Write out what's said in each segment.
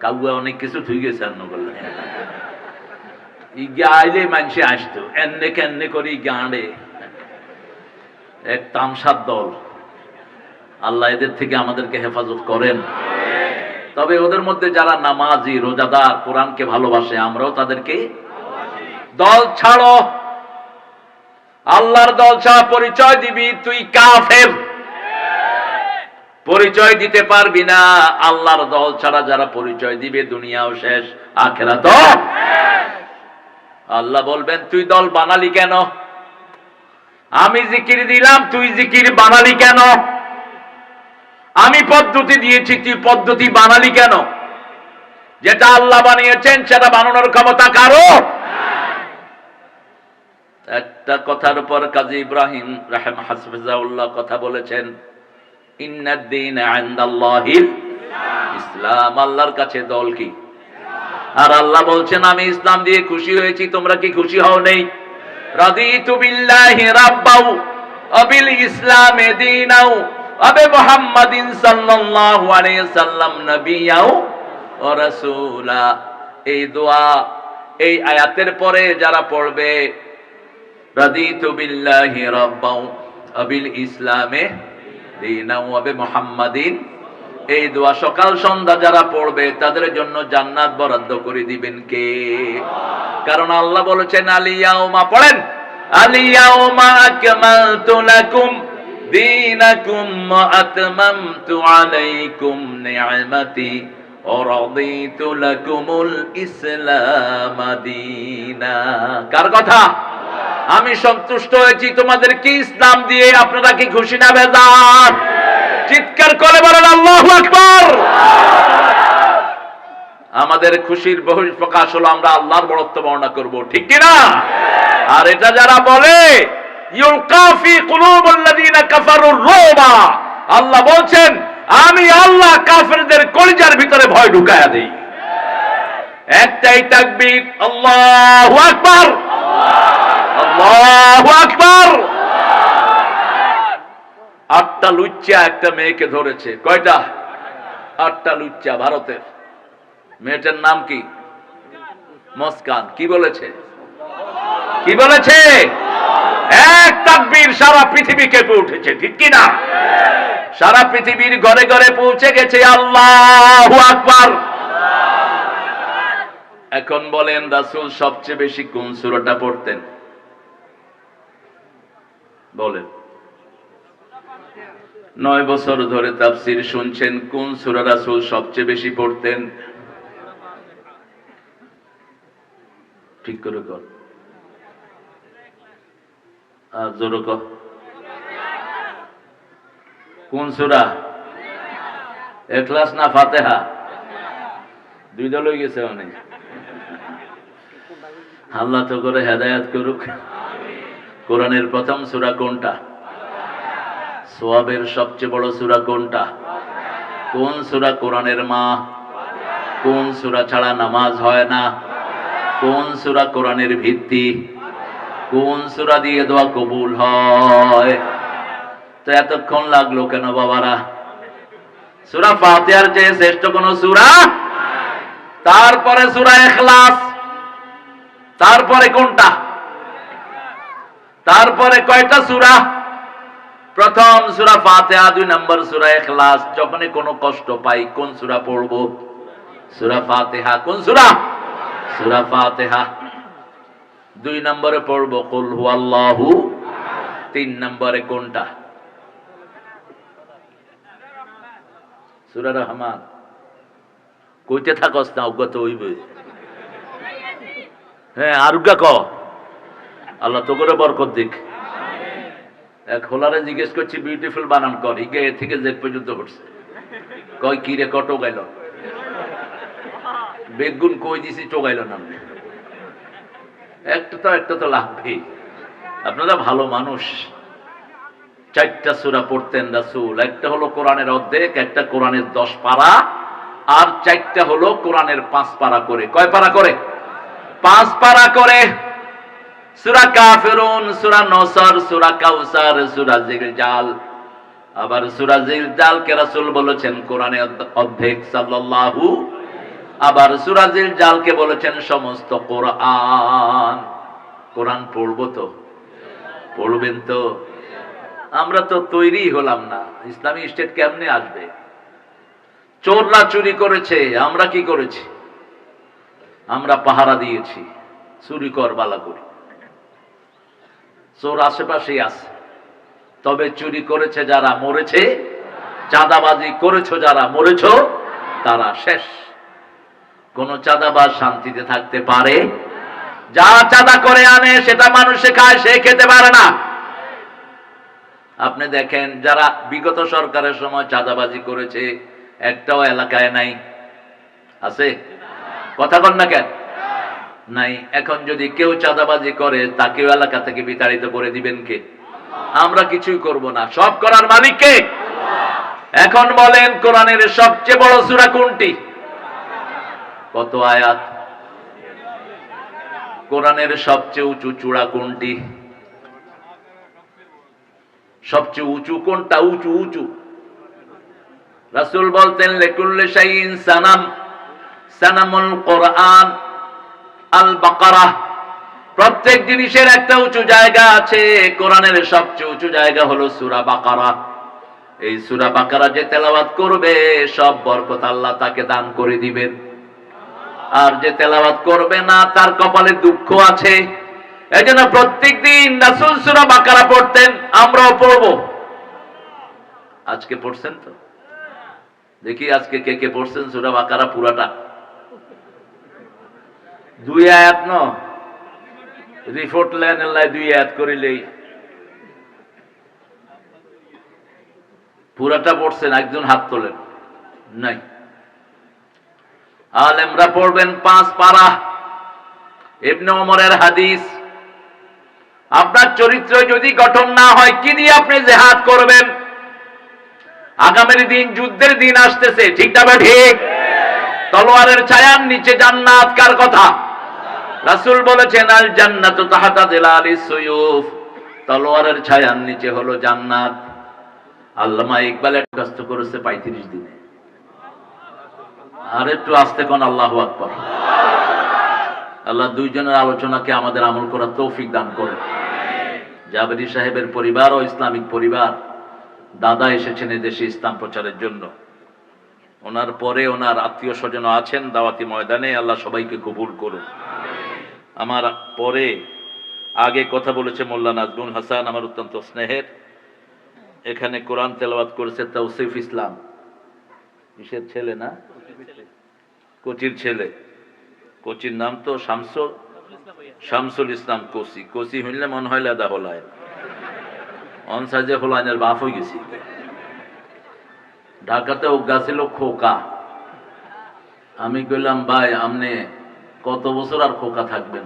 কাউয়া অনেক কিছু থুই গেছে অন্য করলে ইগা আইলে মানুষে আসতো এন্নে কেন্নে করি গাঁড়ে। এক তামসার দল। আল্লাহ এদের থেকে আমাদেরকে হেফাজত করেন। তবে ওদের মধ্যে যারা নামাজি, রোজাদার, কোরআনকে ভালোবাসে, আমরাও তাদেরকে দল ছাড়ো। আল্লাহর দল ছাড়া পরিচয় দিবি, তুই কাফের। পরিচয় দিতে পারবি না। আল্লাহর দল ছাড়া যারা পরিচয় দিবে, দুনিয়াও শেষ আখেরা তো আল্লাহ বলবেন, তুই দল বানালি কেন? আমি জিকির দিলাম, তুই জিকির বানালি কেন? আমি পদ্ধতি দিয়েছি, তুই পদ্ধতি বানালি কেন? যেটা আল্লাহ বানিয়েছেন, সেটা বানানোর ক্ষমতা কারও? একটা কথার উপর কাজী ইব্রাহিম রাহেম হাসফিজাউল্লাহ কথা বলেছেন ইসলাম। আল্লাহর কাছে দল কি? আর আল্লাহ বলছেন, আমি ইসলাম দিয়ে খুশি হয়েছি, তোমরা কি খুশি হও নেই? রাদিতু আলাইহি সাল্লাম এই আয়াতের পরে যারা পড়বে, রাদিতু বিল্লাহি রাব্বাউ আবিল ইসলামে মুহাম্মাদিন। এই দোয়া সকাল সন্ধ্যা যারা পড়বে, তাদের জন্য জান্নাত বরাদ্দ করে দিবেন কে? কারণ আল্লাহ বলেছেন, আলিয়াউমা, পড়েন, আলিয়াউমা দীনাকুম আতমামতু আলাইকুম ওয়া লাকুমুল ইসলাম দীনা। কার কথা? আমি সন্তুষ্ট হয়েছি তোমাদের কি ইসলাম দিয়ে আপনারা কি খুশি না বেজার চিৎকার করে বলেন, আল্লাহু আকবার! আমাদের খুশির বহির প্রকাশ হলো আমরা আল্লাহর বড়ত্ব বর্ণনা করব, ঠিক কি না? আর এটা যারা বলে আল্লাহ বলছেন, আমি আল্লাহ কাফেরদের কলিজার ভিতরে ভয় ঢুকায়া দেই। একটাই তাকবীর, আল্লাহু আকবার! আটটা লুচ্চা একটা মেয়েকে ধরেছে। কয়টা? আটটা লুচ্চা ভারতের। মেয়েটার নাম কি? মস্কান। কি বলেছে? কি বলেছে? এক তাকবীর সারা পৃথিবী কেঁপে উঠেছে ঠিক কি না? সারা পৃথিবীর ঘরে ঘরে পৌঁছে গেছে আল্লাহু আকবার। এখন বলেন রাসূল সবচেয়ে বেশি কোন সূরাটা পড়তেন? বলেন। নয় বছর ধরে তাফসির শুনছেন, কোন সূরা রাসূল সবচেয়ে বেশি পড়তেন? ঠিক করে কর। আর জোরে কোন সূরা? এখলাস না ফাতেহা? দুই দল হয়ে গেছে অনেক। আল্লাহ তো করে হেদায়াত করুক। কোরআনের প্রথম সূরা কোনটা? সোয়াবের সবচেয়ে বড় সূরা কোনটা? কোন সূরা কোরআনের মা? কোন সূরা ছাড়া নামাজ হয় না? কোন সূরা কোরআনের ভিত্তি? কোন সূরা দিয়ে দোয়া কবুল হয়? তো এতক্ষণ লাগল কেন বাবারা? সূরা ফাতিহার চেয়ে শ্রেষ্ঠ কোন সূরা? তারপরে সূরা ইখলাস। তারপরে কোনটা? তারপরে কয়টা সূরা? প্রথম সূরা ফাতিহা, দুই নম্বর সূরা ইখলাস। যখনই কোনো কষ্ট পাই, কোন সূরা পড়ব? সূরা ফাতিহা। কোন সূরা? সূরা ফাতিহা। দুই নম্বরে পড়ব, কুল হুয়াল্লাহু তিন নম্বরে কোনটা? সূরা রহমান। কইতে থাকস না অজ্ঞাত হইবে হ্যাঁ আরুগা ক? আল্লাহ তো করে বরকত দিক। এক হোলারে জিজ্ঞেস করছি বিউটিফুল বানান কর। এ থেকে জেড পর্যন্ত করছে কয়, কি রে কট গাইল বেগুন কই দিছি চোগাইল না। একটা তো একটা তো লাগবেই। আপনারা ভালো মানুষ। চারটা সুরা পড়তেন রাসূল। একটা হলো কোরআনের অর্ধেক, একটা কোরআনের দশ পারা, আর চারটা হলো কোরআনের পাঁচ পারা করে। কয় পারা করে? পাঁচ পারা করে। সুরা কাফেরুন, সুরা নসর, সুরা কাউসার, সুরা জিলজাল। আবার সুরা জিলজাল কে রাসূল বলেছেন কোরআনে সাল্লাল্লাহু আবার সুরাজিল জালকে বলেছেন সমস্ত কোরআন। কোরআন পড়ব তো? পড়বেন তো? আমরা তো তৈরি হলাম না। ইসলামী স্টেট কেমনে আসবে? চোররা চুরি করেছে, আমরা কি করেছি? আমরা পাহারা দিয়েছি, চুরি কর বালা করি। চোর আশেপাশেই আছে। তবে চুরি করেছে যারা মরেছে, চাঁদাবাজি করেছ যারা মরেছ, তারা শেষ। কোন চাঁদাবাজ শান্তিতে থাকতে পারে? যা চাঁদা করে আনে, সেটা মানুষে খায়, সে খেতে পারে না। আপনি দেখেন, যারা বিগত সরকারের সময় চাঁদাবাজি করেছে, একটাও এলাকায় নাই। আছে? কথা কন না কেন? নাই। এখন যদি কেউ চাঁদাবাজি করে, তাকেও এলাকা থেকে বিতাড়িত করে দিবেন কে? আমরা কিছুই করব না। সব করার মালিক কে? এখন বলেন, কোরআনের সবচেয়ে বড় সূরা কোনটি? কত আয়াত? কোরআনের সবচেয়ে উঁচু চূড়া কোনটি? সবচেয়ে উঁচু কোনটা? উঁচু উঁচু। রাসূল বলতেন, লেকুল্লে শাইইন সানাম, সানামুল কোরআন। আল বাকারা প্রত্যেক জিনিসের একটা উঁচু জায়গা আছে। কোরআনের সবচেয়ে উঁচু জায়গা হলো সূরা বাকারা। এই সূরা বাকারা যে তেলাওয়াত করবে, সব বরকত আল্লাহ তাকে দান করে দিবেন। আর যে তেলাওয়াত করবে না, তার কপালে দুঃখ আছে। এই জন্য প্রত্যেক দিন রাসুল সুরা বাকারা পড়তেন, আমরাও পড়ব। আজকে পড়ছেন তো? দেখি আজকে কে কে পড়ছেন সুরা বাকারা পুরাটা। দুই আয়াত ন? রিপোর্ট লেন দুই আয়াত করিলেই। পুরাটা পড়ছেন, একজন হাত তোলেন। নাই। আলেমরা পড়বেন পাঁচ পারা। ইবনে ওমরের হাদিস। আপনার চরিত্র যদি গঠন না হয়, কি দিয়ে আপনি জেহাদ করবেন? আগামীর দিন যুদ্ধের দিন আসতেছে, ঠিক না ঠিক। তলোয়ারের ছায়ার নিচে জান্নাত কার কথা? রাসূল বলেছেন, আল জান্নাতু তাহাতা দিলালিস সুয়ুফ। তলোয়ারের ছায়ার নিচে হলো জান্নাত। আল্লামা ইকবালের কষ্ট করেছে 35 দিনে। আর একটু আস্তে কোন আল্লাহ আকবর। আল্লাহ দুইজনের আলোচনাকে আমাদের আমল করার তৌফিক দান করে জাবেরি সাহেবের পরিবার ও ইসলামিক পরিবার, দাদা এসেছেন দেশে ইসলাম প্রচারের জন্য। ওনার পরে ওনার আত্মীয় স্বজন আছেন দাওয়াতি ময়দানে, আল্লাহ সবাইকে কবুল করুন। আমার পরে আগে কথা বলেছে মোল্লা নাজমুল হাসান, আমার অত্যন্ত স্নেহের। এখানে কোরআন তেলাওয়াত করেছে তৌসিফ ইসলাম। কিসের ছেলে না? কোচির ছেলে। কোচির নাম তো শামসুল শামসুল ইসলাম কোসি কোসি হইলে মন হয় লাদা হলায়। অন সাইজে হলাইনের বাপ হয়ে গেছি। ঢাকাতে অজ্ঞা ছিল খোকা। আমি কইলাম, ভাই আপনি কত বছর আর খোকা থাকবেন?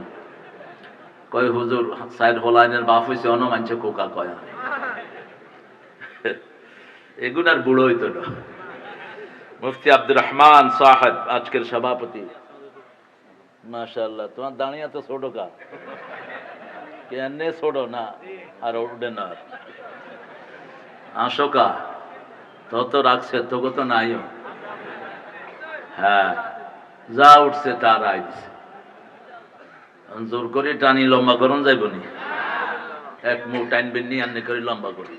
কয়, হুজুর, সাইড হলাইনের বাপ হয়েছে অন মানছে খোকা কয়। এগুন আর বুড়ো হইতো না। মুফতি আব্দুর রহমান সাহেব, আজকের সভাপতি। মাশাআল্লাহ, তোমার দাঁড়িয়ে তো ছোট কা। কেনে ছোট না, আর উঠবে না আশোকা তত রাখছে তো নাইও। হ্যাঁ। যা উঠছে তার আইস জোর করে টানি লম্বা করুন যাইবনি এক মুখ টাইনবেন নি আন্নে করে লম্বা করি।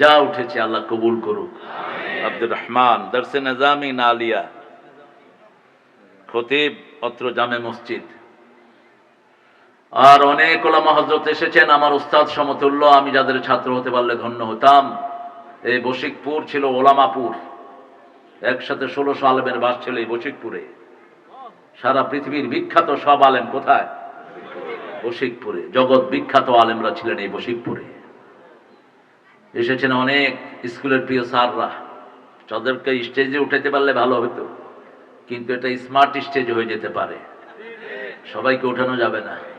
যা উঠেছে আল্লাহ কবুল করুক। আব্দুর রহমান দর্শে নিজামি নালিয়া খতিব অত্র জামে মসজিদ। আর অনেক ওলামা হজরত এসেছেন আমার উস্তাদ সমতুল্য আমি যাদের ছাত্র হতে পারলে ধন্য হতাম। এই বশিকপুর ছিল ওলামাপুর। একসাথে ষোলোশো আলেমের বাস ছিল এই বশিকপুরে। সারা পৃথিবীর বিখ্যাত সব আলেম কোথায়? বশিকপুরে। জগৎ বিখ্যাত আলেমরা ছিলেন এই বশিকপুরে। এসেছেন অনেক স্কুলের প্রিয় স্যাররা। তাদেরকে স্টেজে উঠাতে পারলে ভালো হতো। কিন্তু এটা স্মার্ট স্টেজ হয়ে যেতে পারে। সবাইকে ওঠানো যাবে না।